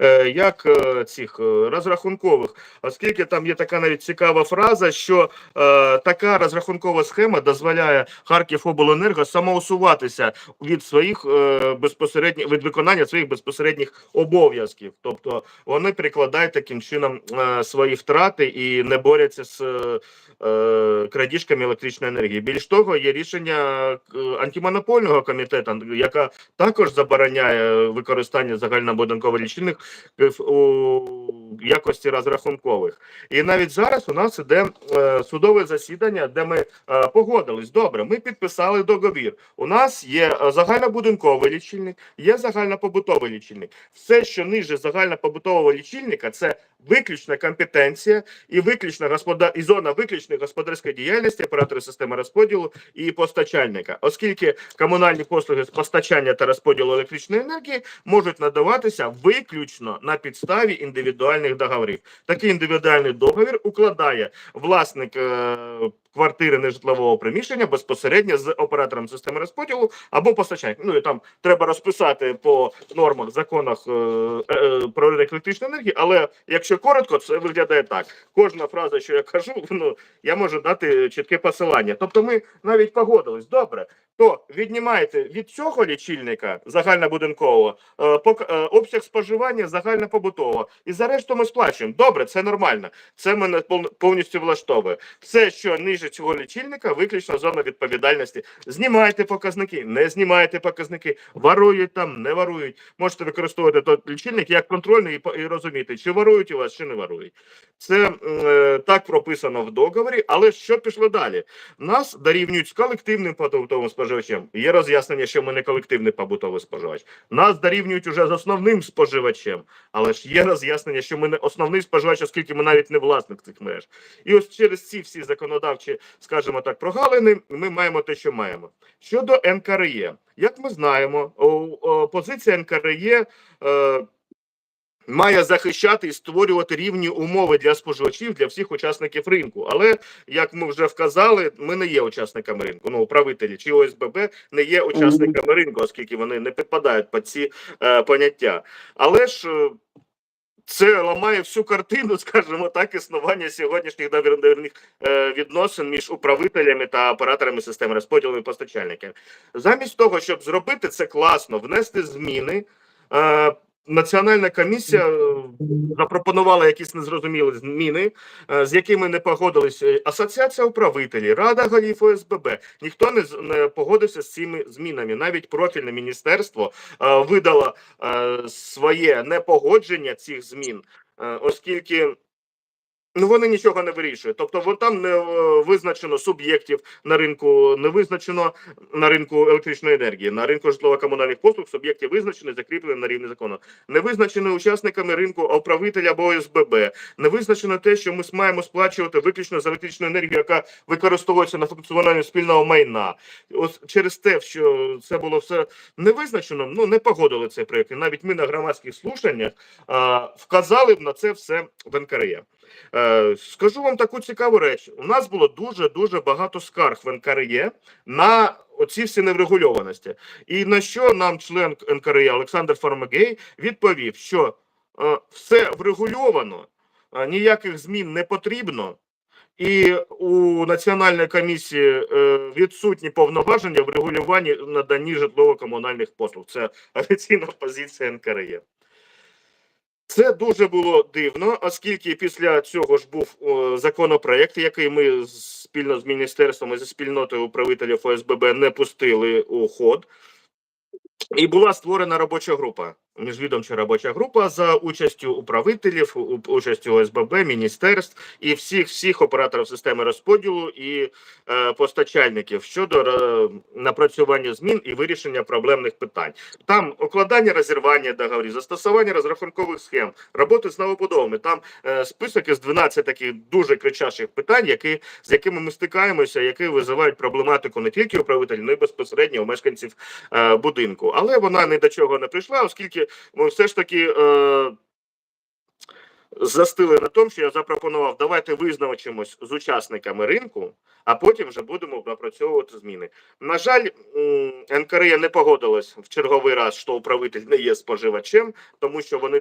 е, як е, цих е, розрахункових, оскільки там є така навіть цікава фраза, що е, така розрахункова схема дозволяє Харківобленерго самоусуватися від своїх е, безпосередньо від виконання своїх безпосередніх обов'язків, тобто вони перекладають таким чином е, свої втрати і не борються з е, крадіжками електричної енергії. Більш того, є рішення антимонопольного комітету, яка також забороняє використання загальнобудинкових в- у якості розрахункових. І навіть зараз у нас іде е, судове засідання, де ми е, погодились. Добре, ми підписали договір. У нас є е, загальнобудинковий лічильник, є загальнопобутовий лічильник. Все, що ниже загальнопобутового лічильника, це виключна компетенція і виключна господа і зона виключної господарської діяльності оператора системи розподілу і постачальника, оскільки комунальні послуги з постачання та розподілу електричної енергії можуть надаватися виключно на підставі індивідуальних договорів. Такий індивідуальний договір укладає власник е, квартири нежитлового приміщення безпосередньо з оператором системи розподілу або постачальником. Ну і там треба розписати по нормах, законах е, е, про електричну енергію. Але якщо коротко, це виглядає так: кожна фраза, що я кажу, ну я можу дати чітке посилання. Тобто, ми навіть погодились. Добре, то віднімаєте від цього лічильника загальнобудинкового е, е, обсяг споживання загальнопобутового. І за решту ми сплачуємо. Добре, це нормально. Це мене повністю влаштовує. Все, що ниже цього лічильника, виключно зона відповідальності. Знімайте показники, не знімайте показники, варують там, не варують. Можете використовувати той лічильник як контрольний і, розуміти, чи варують у вас, чи не варують. Це е, так прописано в договорі, але що пішло далі? Нас дорівнюють з колективним побутовим споживачем. Є роз'яснення, що ми не колективний побутовий споживач. Нас дорівнюють уже з основним споживачем, але ж є роз'яснення, що ми не основний споживач, оскільки ми навіть не власник цих мереж. І ось через ці всі законодавчі, скажімо так, прогалини, ми маємо те, що маємо. Щодо НКРЄ, як ми знаємо, позиція НКРЄ. Е, Має захищати і створювати рівні умови для споживачів для всіх учасників ринку. Але як ми вже вказали, ми не є учасниками ринку. Ну, управителі чи ОСББ не є учасниками ринку, оскільки вони не підпадають під ці е, поняття. Але ж е, це ламає всю картину, скажімо так, існування сьогоднішніх договірних е, відносин між управителями та операторами системи розподілу і постачальниками. Замість того, щоб зробити це класно, внести зміни. Е, Національна комісія е, запропонувала якісь незрозумілі зміни, е, з якими не погодилися Асоціація управителів, Рада голів ОСББ. Ніхто не, не погодився з цими змінами. Навіть профільне міністерство е, видало е, своє непогодження цих змін, е, оскільки. Ну, вони нічого не вирішують. Тобто, там не е, визначено суб'єктів на ринку, не визначено на ринку електричної енергії, на ринку житлово-комунальних послуг суб'єкти визначені, закріплені на рівні закону. Не визначено учасниками ринку управителя або ОСББ. Не визначено те, що ми маємо сплачувати виключно за електричну енергію, яка використовується на функціонування спільного майна. Ось через те, що це було все не визначено, ну не погодили цей проєкт. І навіть ми на громадських слушаннях а, вказали на це все в НКРЄ. Е, Скажу вам таку цікаву реч. У нас було дуже дуже багато скарг в НКРЄ на оці всі неврегульованості. І на що нам член НКРЄ Олександр Фармагей відповів, що е, все врегульовано, е, ніяких змін не потрібно. І у національної комісії відсутні повноваження в регулюванні наданні житлово-комунальних послуг. Це офіційна позиція НКРЄ. Це дуже було дивно, оскільки після цього ж був законопроект, який ми спільно з міністерством і зі спільнотою управителів ОСББ не пустили у ход. І була створена робоча група, міжвідомча робоча група за участю управителів, участю ОСББ, міністерств і всіх всіх операторів системи розподілу і е, постачальників щодо е, напрацювання змін і вирішення проблемних питань. Там укладання розірвання договорів, застосування розрахункових схем, роботи з новобудовами. Там е, список із 12 таких дуже кричачих питань, які з якими ми стикаємося, які визивають проблематику не тільки управителів, але й безпосередньо у мешканців е, будинку. Але вона ні до чого не прийшла, оскільки ми все ж таки. Е, застили на тому, що я запропонував, давайте визначимось з учасниками ринку, а потім вже будемо напрацьовувати зміни. На жаль, м, НКРЕ не погодилась в черговий раз, що управитель не є споживачем, тому що вони